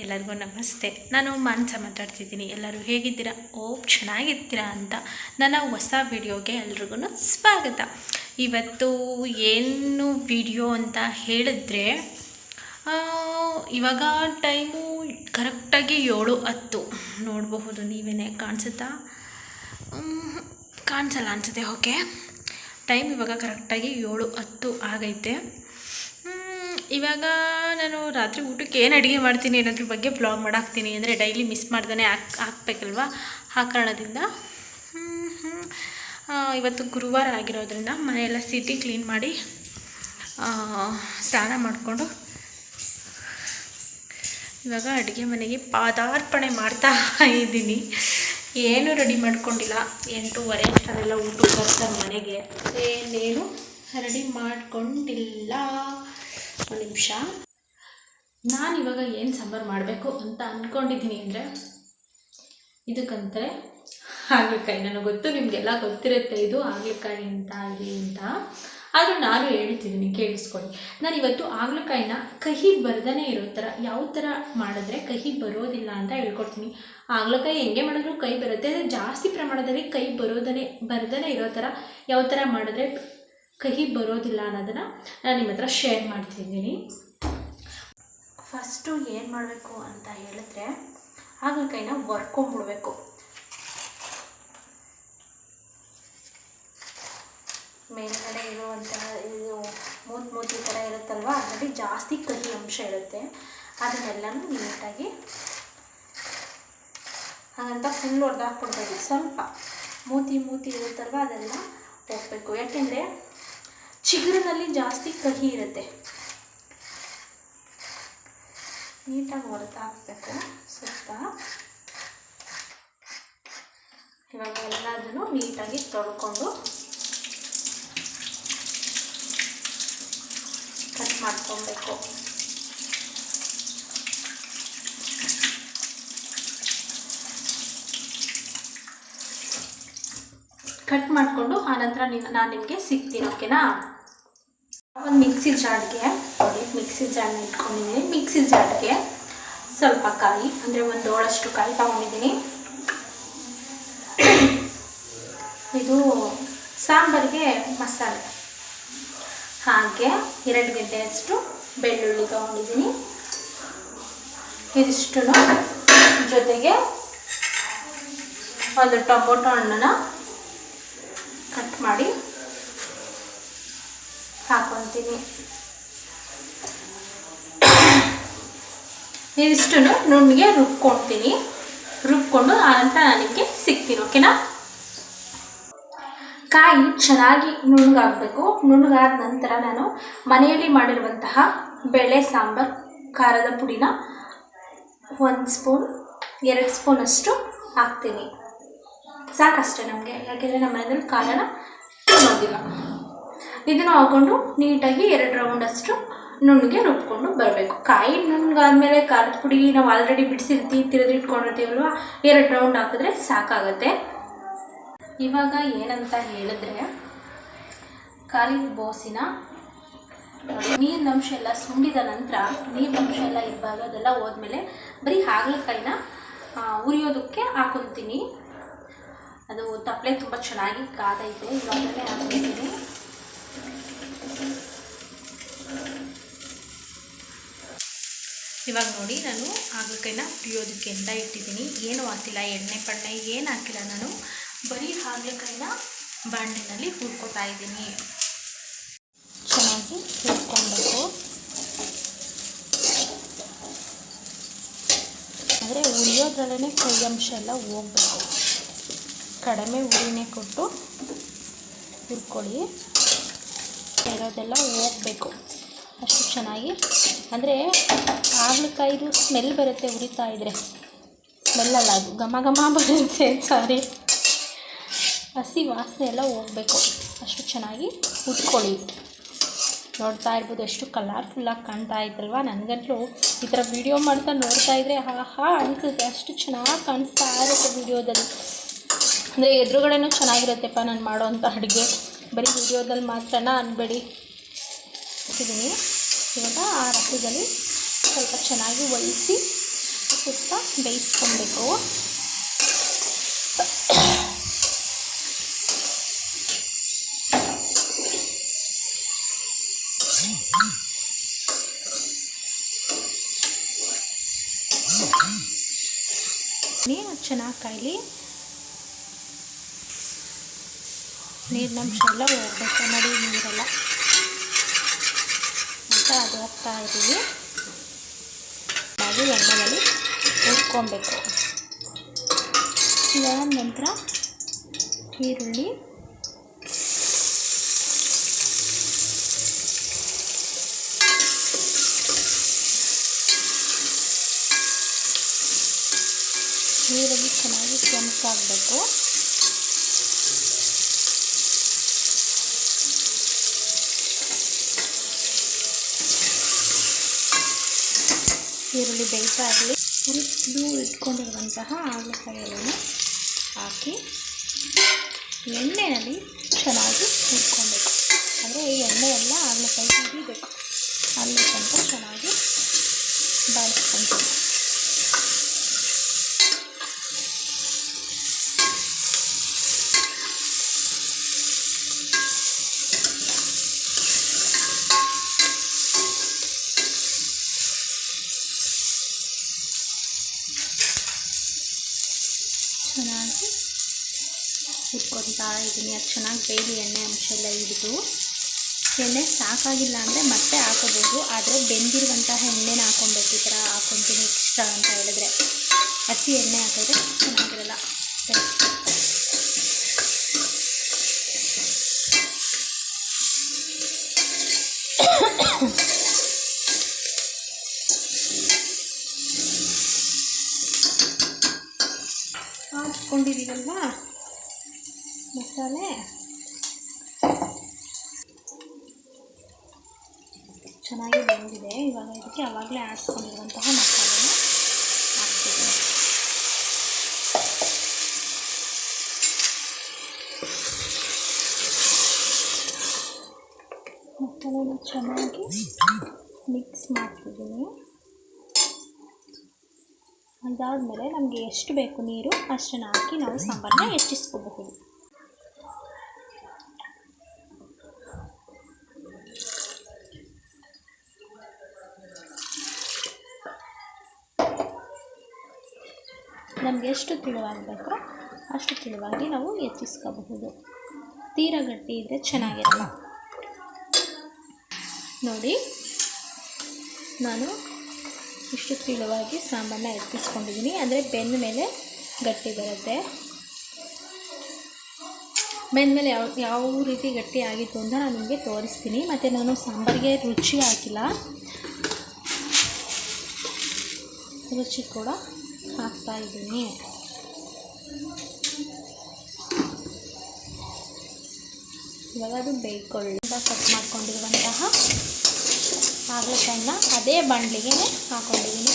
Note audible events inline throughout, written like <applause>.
ಎಲ್ಲರಿಗೂ ನಮಸ್ತೆ. ನಾನು ಮಾನಸ ಮಾತಾಡ್ತಿದ್ದೀನಿ. ಎಲ್ಲರೂ ಹೇಗಿದ್ದೀರಾ? ಓ ಚೆನ್ನಾಗಿರ್ತೀರಾ ಅಂತ ನನ್ನ ಹೊಸ ವಿಡಿಯೋಗೆ ಎಲ್ರಿಗೂ ಸ್ವಾಗತ. ಇವತ್ತು ಏನು ವಿಡಿಯೋ ಅಂತ ಹೇಳಿದ್ರೆ ಇವಾಗ ಟೈಮು ಕರೆಕ್ಟಾಗಿ ಏಳು ಹತ್ತು. ನೋಡಬಹುದು ನೀವೇ ಕಾಣಿಸುತ್ತಾ? ಕಾಣಿಸಲ್ಲ ಅನಿಸುತ್ತೆ, ಓಕೆ. ಟೈಮ್ ಇವಾಗ ಕರೆಕ್ಟಾಗಿ ಏಳು ಹತ್ತು ಆಗೈತೆ. ಇವಾಗ ನಾನು ರಾತ್ರಿ ಊಟಕ್ಕೆ ಏನು ಅಡುಗೆ ಮಾಡ್ತೀನಿ ಅನ್ನೋದ್ರ ಬಗ್ಗೆ ಬ್ಲಾಗ್ ಮಾಡಾಕ್ತೀನಿ ಅಂದರೆ ಡೈಲಿ ಮಿಸ್ ಮಾಡ್ದೇ ಹಾಕ್, ಹಾಕ್ಬೇಕಲ್ವ? ಆ ಕಾರಣದಿಂದ. ಇವತ್ತು ಗುರುವಾರ ಆಗಿರೋದ್ರಿಂದ ಮನೆಯೆಲ್ಲ ಸಿಟಿ ಕ್ಲೀನ್ ಮಾಡಿ ಸ್ನಾನ ಮಾಡಿಕೊಂಡು ಇವಾಗ ಅಡುಗೆ ಮನೆಗೆ ಪಾದಾರ್ಪಣೆ ಮಾಡ್ತಾ ಇದ್ದೀನಿ. ಏನೂ ರೆಡಿ ಮಾಡ್ಕೊಂಡಿಲ್ಲ. ಎಂಟೂವರೆ ಅಷ್ಟರೆಲ್ಲ ಊಟಕ್ಕೆ ಬರ್ತಾರೆ ಮನೆಗೆ. ಏನೇನು ರೆಡಿ ಮಾಡ್ಕೊಂಡಿಲ್ಲ. ನಿಮಿಷ. ನಾನು ಇವಾಗ ಏನು ಸಾಂಬಾರು ಮಾಡಬೇಕು ಅಂತ ಅಂದ್ಕೊಂಡಿದ್ದೀನಿ ಅಂದರೆ ಇದಕ್ಕಂತೆ ಹಾಗಲಕಾಯಿ. ನನಗೆ ಗೊತ್ತು ನಿಮಗೆಲ್ಲ ಗೊತ್ತಿರುತ್ತೆ ಇದು ಹಾಗಲಕಾಯಿ ಅಂತ ಆಗಲಿ ಅಂತ. ಆದರೂ ನಾನು ಹೇಳ್ತಿದ್ದೀನಿ, ಕೇಳಿಸ್ಕೊಳ್ಳಿ. ನಾನು ಇವತ್ತು ಹಾಗಲಕಾಯಿನ ಕಹಿ ಬರ್ದೇ ಇರೋ ಥರ ಯಾವ ಥರ ಮಾಡಿದ್ರೆ ಕಹಿ ಬರೋದಿಲ್ಲ ಅಂತ ಹೇಳ್ಕೊಡ್ತೀನಿ. ಹಾಗಲಕಾಯಿ ಹೆಂಗೆ ಮಾಡಿದ್ರು ಕೈ ಬರುತ್ತೆ. ಅಂದರೆ ಜಾಸ್ತಿ ಪ್ರಮಾಣದಲ್ಲಿ ಕೈ ಬರೋದನೇ ಬರ್ದೇ ಇರೋ ಥರ ಯಾವ ಥರ ಮಾಡಿದ್ರೆ ಕಹಿ ಬರೋದಿಲ್ಲ ಅನ್ನೋದನ್ನು ನಾನು ನಿಮ್ಮ ಹತ್ರ ಶೇರ್ ಮಾಡ್ತಿದ್ದೀನಿ. ಫಸ್ಟು ಏನು ಮಾಡಬೇಕು ಅಂತ ಹೇಳಿದ್ರೆ, ಹಾಗಲಕಾಯಿನ ಒರ್ಕೊಂಬಿಡ್ಬೇಕು. ಮೇಲ್ಗಡೆ ಇರುವಂತಹ ಇದು ಮೂತ್ ಮೂತಿ ಥರ ಇರುತ್ತಲ್ವ, ಅದರಲ್ಲಿ ಜಾಸ್ತಿ ಕಹಿ ಅಂಶ ಇರುತ್ತೆ. ಅದನ್ನೆಲ್ಲನೂ ನೀಟಾಗಿ ಹಾಗಂತ ಫುಲ್ ಹೊಡೆದಾಕ್ಬಿಡ್ಬೇಕು ಸ್ವಲ್ಪ ಮೂತಿ ಮೂತಿ ಇರುತ್ತಲ್ವ, ಅದೆಲ್ಲ ಹೋಗ್ಬೇಕು ಯಾಕೆಂದರೆ ಚಿಗುರಿನಲ್ಲಿ ಜಾಸ್ತಿ ಕಹಿ ಇರುತ್ತೆ. ನೀಟಾಗಿ ಹೊರತಾಕ್ಬೇಕು ಸುತ್ತ. ಇವಾಗ ಎಲ್ಲದನ್ನು ನೀಟಾಗಿ ತೊಳ್ಕೊಂಡು ಕಟ್ ಮಾಡ್ಕೊಬೇಕು. ಕಟ್ ಮಾಡಿಕೊಂಡು ಆನಂತರ ನಾನು ನಿಮಗೆ ಸಿಗ್ತೀನಿ, ಓಕೆನಾ? ಒಂದು ಮಿಕ್ಸಿ ಜಾರ್ಗೆ ನೋಡಿ ಮಿಕ್ಸಿ ಜಾರ್ನ ಇಟ್ಕೊಂಡಿದ್ದೀನಿ. ಮಿಕ್ಸಿ ಜಾರ್ಗೆ ಸ್ವಲ್ಪ ಕಾಯಿ, ಅಂದರೆ ಒಂದು ಏಳಷ್ಟು ಕಾಯಿ ತಗೊಂಡಿದ್ದೀನಿ. ಇದು ಸಾಂಬಾರಿಗೆ ಮಸಾಲೆ. ಹಾಗೆ ಎರಡು ಗಡ್ಡೆಯಷ್ಟು ಬೆಳ್ಳುಳ್ಳಿ ತೊಗೊಂಡಿದ್ದೀನಿ. ಇದಿಷ್ಟು ಜೊತೆಗೆ ಒಂದು ಟೊಮೊಟೊ ಹಣ್ಣನ್ನು ಕಟ್ ಮಾಡಿ ಹಾಕೊತೀನಿ. <coughs> ಇದಿಷ್ಟು ನುಣ್ಣಿಗೆ ರುಬ್ಕೊಳ್ತೀನಿ ರುಬ್ಕೊಂಡು ಆನಂತರ ನನಗೆ ಸಿಗ್ತೀನಿ ಓಕೆನಾ ಕಾಯಿ ಚೆನ್ನಾಗಿ ನುಣ್ಣಗಾಗಬೇಕು. ನುಣ್ಣಗಾದ ನಂತರ ನಾನು ಮನೆಯಲ್ಲಿ ಮಾಡಿರುವಂತಹ ಬೇಳೆ, ಸಾಂಬಾರು, ಖಾರದ ಪುಡಿನ ಒಂದು ಸ್ಪೂನ್, ಎರಡು ಸ್ಪೂನಷ್ಟು ಹಾಕ್ತೀನಿ. ಸಾಕಷ್ಟೇ ನಮಗೆ, ಯಾಕೆಂದರೆ ನಮ್ಮ ಮನೆಯಲ್ಲಿ ಖಾರನ ತಿನ್ನೋದಿಲ್ಲ ಇದನ್ನು ಹಾಕ್ಕೊಂಡು ನೀಟಾಗಿ ಎರಡು ರೌಂಡಷ್ಟು ನುಣ್ಣಗೆ ರುಬ್ಕೊಂಡು ಬರಬೇಕು. ಕಾಯಿ ನುಣ್ಣಗಾದ್ಮೇಲೆ ಖಾರದ ಪುಡಿ ನಾವು ಆಲ್ರೆಡಿ ಬಿಡಿಸಿರ್ತೀವಿ ತಿರುದಿಟ್ಕೊಂಡಿರ್ತೀವಲ್ವ ಎರಡು ರೌಂಡ್ ಹಾಕಿದ್ರೆ ಸಾಕಾಗುತ್ತೆ. ಇವಾಗ ಏನಂತ ಹೇಳಿದ್ರೆ ಕಾಲಿನ ಬೋಸಿನ ನೀರಿನಂಶ ಎಲ್ಲ ಸುಂಡಿದ ನಂತರ ನೀರಿನಂಶ ಎಲ್ಲ ಇರಬಾರ್ದು ಅದೆಲ್ಲ ಹೋದ್ಮೇಲೆ ಬರೀ ಹಾಗಲಕಾಯಿನ ಉರಿಯೋದಕ್ಕೆ ಹಾಕೊತೀನಿ. ಅದು ತಪ್ಪಲೆ ತುಂಬ ಚೆನ್ನಾಗಿ ಕಾದೈತೆ ಇವಾಗಲೇ ಹಾಕ್ತಿದ್ದೀನಿ ಇವಾಗ ನೋಡಿ ನಾನು ಹಾಗಲಕಾಯಿನ ಹುರಿಯೋದಕ್ಕೆ ಅಂತ ಇಟ್ಟಿದ್ದೀನಿ. ಏನು ಹಾಕಿಲ್ಲ, ಎಣ್ಣೆ ಪಣ್ಣೆ ಏನು ಹಾಕಿಲ್ಲ ನಾನು. ಬರೀ ಹಾಗಲಕಾಯಿನ ಬಾಂಡಿನಲ್ಲಿ ಹುರ್ಕೋತಾ ಇದ್ದೀನಿ. ಚೆನ್ನಾಗಿ ಹುರ್ಕೊಬೇಕು. ಅಂದರೆ ಉಳಿಯೋದ್ರಲ್ಲೇ ಕೈ ಅಂಶ ಎಲ್ಲ ಹೋಗ್ಬೇಕು. ಕಡಿಮೆ ಉರಿನೇ ಕೊಟ್ಟು ಹುರ್ಕೊಳ್ಳಿ. ಇರೋದೆಲ್ಲ ಹೋಗಬೇಕು. ಅಷ್ಟು ಚೆನ್ನಾಗಿ. ಅಂದರೆ ಹಾಗಲಕಾಯಿದು ಸ್ಮೆಲ್ ಬರುತ್ತೆ ಉರಿತಾ ಇದ್ರೆ. ಸ್ಮೆಲ್ಲಲ್ಲ ಅದು. ಘಮ ಘಮ ಬರುತ್ತೆ ಸಾರಿ ಹಸಿ ವಾಸನೆ ಎಲ್ಲ ಹೋಗಬೇಕು. ಅಷ್ಟು ಚೆನ್ನಾಗಿ ಉಟ್ಕೊಳ್ಳಿ ನೋಡ್ತಾ ಇರ್ಬೋದು, ಎಷ್ಟು ಕಲರ್ಫುಲ್ಲಾಗಿ ಕಾಣ್ತಾ ಇತ್ತಲ್ವ? ನನಗಂತೂ ಈ ಥರ ವೀಡಿಯೋ ಮಾಡ್ತಾ ನೋಡ್ತಾ ಇದ್ರೆ ಆಹಾ ಅನಿಸುತ್ತೆ. ಅಷ್ಟು ಚೆನ್ನಾಗಿ ಕಾಣಿಸ್ತಾ ಇರುತ್ತೆ ವೀಡಿಯೋದಲ್ಲಿ ಅಂದರೆ ಎದುರುಗಡೆನೂ ಚೆನ್ನಾಗಿರುತ್ತೆಪ್ಪ ನಾನು ಮಾಡೋವಂಥ ಅಡುಗೆ. ಬರೀ ವೀಡಿಯೋದಲ್ಲಿ ಮಾತ್ರನ ಅನ್ಬೇಡಿ. ಹಾಕಿದ್ದೀನಿ. ಇವಾಗ ಆ ರಸದಲ್ಲಿ ಸ್ವಲ್ಪ ಚೆನ್ನಾಗಿ ಒಯಿಸಿ ಸುತ್ತ ಬೇಯಿಸ್ಕೊಬೇಕು. ನೀರು ಚೆನ್ನಾಗಿ ಕಾಯಲಿ. ನೀರಿನಂಶ ಎಲ್ಲ ಹೋಗ್ಬೇಕು. ನೋಡಿ ನೀರೆಲ್ಲ. ಅದು ಹೋಗ್ತಾ ಇದ್ದೀವಿ ಹಾಗೆ ಎಣ್ಣೆಯಲ್ಲಿ ಹುರ್ಕೊಬೇಕು. ಇದಾದ ನಂತರ ಈರುಳ್ಳಿ ಚೆನ್ನಾಗಿ ಕೆಂಪಾಗಬೇಕು ಈರುಳ್ಳಿ ಬೇಯ್ತಾ ಇರಲಿ ಹುರಿದು ಇಟ್ಕೊಂಡಿರುವಂತಹ ಹಾಗಲಕಾಯಿಯನ್ನು ಹಾಕಿ ಎಣ್ಣೆಯಲ್ಲಿ ಚೆನ್ನಾಗಿ ಹುರ್ಕೊಬೇಕು. ಅಂದರೆ ಈ ಎಣ್ಣೆ ಎಲ್ಲ ಹಾಗಲಕಾಯಿ ಹಿಡಿಬೇಕು ಅಲ್ಲಿ ತನಕ ಚೆನ್ನಾಗಿ ಬಾಳಿಸ್ಕೊಬೇಕು ಚೆನ್ನಾಗಿ ಹುರ್ಕೊತಾ ಇದ್ದೀನಿ ಅದು ಚೆನ್ನಾಗಿ ಬೇಯಲಿ ಎಣ್ಣೆ ಅಂಶ ಎಲ್ಲ ಹಿಡಿದು, ಎಣ್ಣೆ ಸಾಕಾಗಿಲ್ಲ ಅಂದರೆ ಮತ್ತೆ ಹಾಕೋಬೋದು, ಆದರೆ ಬೆಂದಿರುವಂತಹ ಎಣ್ಣೆನ ಹಾಕೊಬೇಕು ಈ ಥರ ಹಾಕೊತೀನಿ ಎಕ್ಸ್ಟ್ರಾ ಅಂತ ಹೇಳಿದ್ರೆ. ಹಸಿ ಎಣ್ಣೆ ಹಾಕಿದ್ರೆ ಚೆನ್ನಾಗಿರಲ್ಲ. <coughs> ಹಾಕ್ಕೊಂಡಿದ್ದೀವಲ್ವಾ ಮಸಾಲೆ ಚೆನ್ನಾಗಿ ಬಂದಿದೆ ಇವಾಗ ಇದಕ್ಕೆ ಅವಾಗಲೇ ಆಡಿಸ್ಕೊಂಡಿರುವಂತಹ ಮಸಾಲೆನ ಹಾಕ್ತೀವಿ ಮಸಾಲೆನ ಚೆನ್ನಾಗಿ ಮಿಕ್ಸ್ ಮಾಡ್ತಿದ್ದೀನಿ ಅದಾದಮೇಲೆ ನಮಗೆ ಎಷ್ಟು ಬೇಕು ನೀರು ಅಷ್ಟನ್ನು ಹಾಕಿ ನಾವು ಸಾಂಬಾರನ್ನ ಹೆಚ್ಚಿಸ್ಕೋಬಹುದು. ನಮಗೆ ಎಷ್ಟು ತಿಳುವಾಗಬೇಕೋ ಅಷ್ಟು ತಿಳುವಾಗಿ ನಾವು ಹೆಚ್ಚಿಸ್ಕೋಬಹುದು ತೀರಾ ಗಟ್ಟಿ ಇದ್ದರೆ ಚೆನ್ನಾಗಿರಲ್ಲ. ನೋಡಿ, ನಾನು ಇಷ್ಟು ತಿಳುವಾಗಿ ಸಾಂಬಾರನ್ನ ಎತ್ತಿಸ್ಕೊಂಡಿದ್ದೀನಿ ಅಂದರೆ ಬೆಂದ ಮೇಲೆ ಗಟ್ಟಿ ಬರುತ್ತೆ. ಬೆಂದ ಮೇಲೆ ಯಾವ ಯಾವ ರೀತಿ ಗಟ್ಟಿ ಆಗಿತ್ತು ಅಂತ ನಾನು ನಿಮಗೆ ತೋರಿಸ್ತೀನಿ. ಮತ್ತು ನಾನು ಸಾಂಬಾರಿಗೆ ರುಚಿ ಹಾಕಿಲ್ಲ. ರುಚಿ ಕೂಡ ಹಾಕ್ತಾ ಇದ್ದೀನಿ ಇವಾಗ ಅದು ಬೇಯ್ಕೊಳ್ಳಿ. ಕಟ್ ಮಾಡ್ಕೊಂಡಿರುವಂತಹ ಹಾಗಲಕಾಯಿನ ಅದೇ ಬಾಣಲಿಗೆ ಹಾಕೊಂಡಿದ್ದೀನಿ.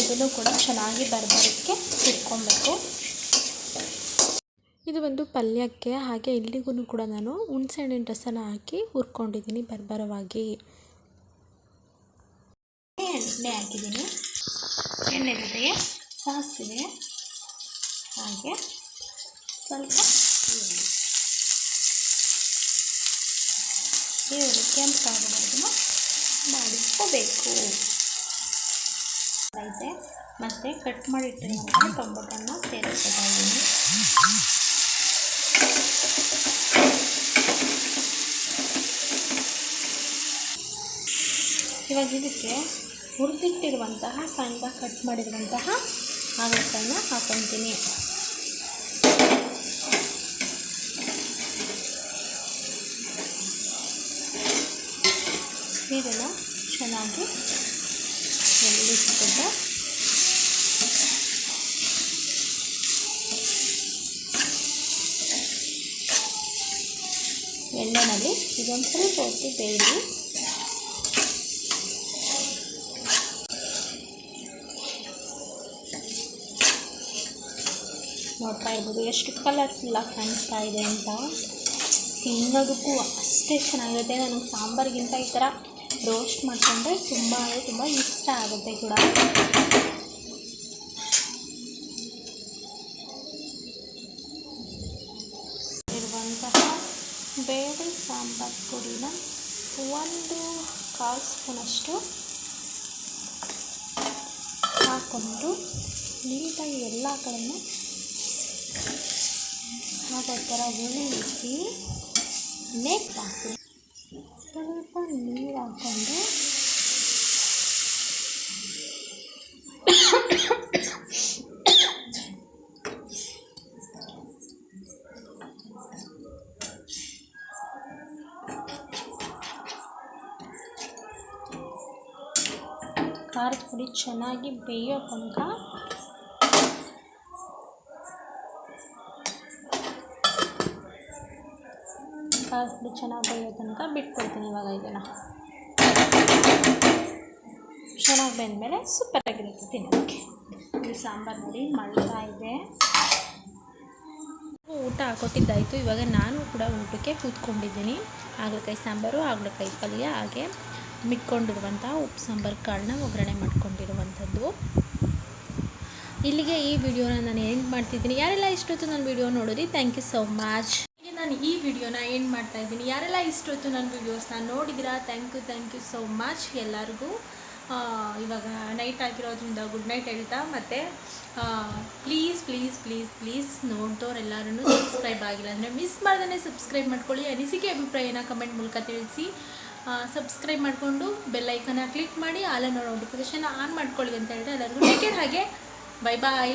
ಇದನ್ನು ಕೂಡ ಚೆನ್ನಾಗಿ ಬರ್ಬರಕ್ಕೆ ಇಟ್ಕೊಬೇಕು. ಇದು ಒಂದು ಪಲ್ಯಕ್ಕೆ, ಹಾಗೆ ಇಲ್ಲಿಗೂ ಕೂಡ ನಾನು ಹುಣಸೆಹಣ್ಣಿನ ರಸನ ಹಾಕಿ ಹುರ್ಕೊಂಡಿದ್ದೀನಿ ಬರ್ಬರವಾಗಿ. ಎಣ್ಣೆ ಹಾಕಿದ್ದೀನಿ. ಎಣ್ಣೆ ಜೊತೆಗೆ ಸಾಸಿವೆ. ಹಾಗೆ ಸ್ವಲ್ಪ ಈರುಳ್ಳಿ. ಈರುಳ್ಳಿ ಕಾಗದನ್ನು ಮಾಡಿಸ್ಕೋಬೇಕು ಇದೆ ಮತ್ತು ಕಟ್ ಮಾಡಿಟ್ಟಿರುವಂಥ ಟೊಮೊಟೊನ ಸೇರಿಸ್ಕೊತಾ ಇದ್ದೀನಿ. ಇವಾಗ ಇದಕ್ಕೆ ಹುರಿದಿಟ್ಟಿರುವಂತಹ ಸಣ್ಣ ಕಟ್ ಮಾಡಿರುವಂತಹ ಹಾಗಲಕಾಯಿನ ಹಾಕೊತೀನಿ. ಇದನ್ನು ಚೆನ್ನಾಗಿ ಎಳ್ಳಿಸ್ಕೊಂಡು ಎಣ್ಣೆನಲ್ಲಿ ಇದೊಂದು ಸ್ವಲ್ಪ ಹೊತ್ತು ಬೇಯಿಸಿ ನೋಡ್ತಾ ಇರ್ಬೋದು. ಎಷ್ಟು ಕಲರ್ಫುಲ್ಲಾಗಿ ಕಾಣಿಸ್ತಾ ಇದೆ ಅಂತ ತಿನ್ನೋದಕ್ಕೂ ಅಷ್ಟೇ ಚೆನ್ನಾಗಿರುತ್ತೆ. ನನಗೆ ಸಾಂಬಾರಿಗಿಂತ ಈ ಥರ ರೋಸ್ಟ್ ಮಾಡ್ಕೊಂಡ್ರೆ ತುಂಬ ಅಂದರೆ ತುಂಬ ಇಷ್ಟ ಆಗುತ್ತೆ ಕೂಡ. ಇರುವಂತಹ ಬೇಳೆ ಸಾಂಬಾರ್ ಪುಡಿನ ಒಂದು ಕಾಲು ಸ್ಪೂನಷ್ಟು ಹಾಕ್ಕೊಂಡು ನೀಟಾಗಿ ಎಲ್ಲ ಕಡೆಯೂ ಆಗೋ ಥರ ಉಳಿಸಿ ನೆಕ್ಸ್ಟ್ ಹಾಕಿ ಸ್ವಲ್ಪ ನೀರು ಹಾಕ್ಕೊಂಡು ಖಾರದ ಪುಡಿ ಚೆನ್ನಾಗಿ ಬೇಯೋ ತನಕ ಪುಡಿ ಚೆನ್ನಾಗಿ ಬೆಳೆಯೋ ತನಕ ಬಿಟ್ಕೊಡ್ತೀನಿ ಇವಾಗ ಇದನ್ನು. ಚೆನ್ನಾಗಿ ಬೆಂದಮೇಲೆ ಸೂಪರಾಗಿರುತ್ತೆ ತಿನ್ನೋಕ್ಕೆ ಇಲ್ಲಿ ಸಾಂಬಾರು ನೋಡಿ ಮಳ್ತಾ ಇದೆ. ಊಟ ಹಾಕೋತಿದ್ದಾಯಿತು ಇವಾಗ ನಾನು ಕೂಡ ಊಟಕ್ಕೆ ಕೂತ್ಕೊಂಡಿದ್ದೀನಿ. ಹಾಗಲಕಾಯಿ ಸಾಂಬಾರು ಹಾಗಲಕಾಯಿ ಪಲ್ಯ ಹಾಗೆ ಮಿಟ್ಕೊಂಡಿರುವಂಥ ಉಪ್ಪು ಸಾಂಬಾರು ಕಾಳನ್ನ ಒಗ್ಗರಣೆ ಮಾಡ್ಕೊಂಡಿರುವಂಥದ್ದು. ಇಲ್ಲಿಗೆ ಈ ವಿಡಿಯೋನ ನಾನು ಎಂಡ್ ಮಾಡ್ತಿದ್ದೀನಿ. ಯಾರೆಲ್ಲ ಇಷ್ಟೊತ್ತು ನನ್ನ ವಿಡಿಯೋ ನೋಡೋದಿ ಥ್ಯಾಂಕ್ ಯು ಸೋ ಮಚ್ ನಾನು ಈ ವಿಡಿಯೋನ ಏನು ಮಾಡ್ತಾ ಇದ್ದೀನಿ. ಯಾರೆಲ್ಲ ಇಷ್ಟೊತ್ತು ನನ್ನ ವಿಡಿಯೋಸ್ನ ನೋಡಿದಿರಾ thank you thank you so much ಎಲ್ಲರಿಗೂ. ಇವಾಗ ನೈಟ್ ಆಗಿರೋದ್ರಿಂದ ಗುಡ್ ನೈಟ್ ಹೇಳ್ತಾ, ಮತ್ತು ಪ್ಲೀಸ್ ಪ್ಲೀಸ್ ಪ್ಲೀಸ್ ಪ್ಲೀಸ್ ನೋಡ್ದವ್ರೆಲ್ಲರೂ ಸಬ್ಸ್ಕ್ರೈಬ್ ಆಗಿಲ್ಲ ಅಂದರೆ ಮಿಸ್ ಮಾಡ್ದೇ ಸಬ್ಸ್ಕ್ರೈಬ್ ಮಾಡ್ಕೊಳ್ಳಿ. ಅನಿಸಿಕೆ ಅಭಿಪ್ರಾಯನ ಕಮೆಂಟ್ ಮೂಲಕ ತಿಳಿಸಿ. ಸಬ್ಸ್ಕ್ರೈಬ್ ಮಾಡಿಕೊಂಡು ಬೆಲ್ಲೈಕನ್ನ ಕ್ಲಿಕ್ ಮಾಡಿ ಆಲ್ ನೋಡೋ ನೋಟಿಫಿಕೇಶನ್ ಆನ್ ಮಾಡ್ಕೊಳ್ಳಿ ಅಂತ ಹೇಳ್ತಾ ಎಲ್ಲರಿಗೂ ಟೇಕ್ ಹಾಗೆ ಬೈ ಬಾಯ್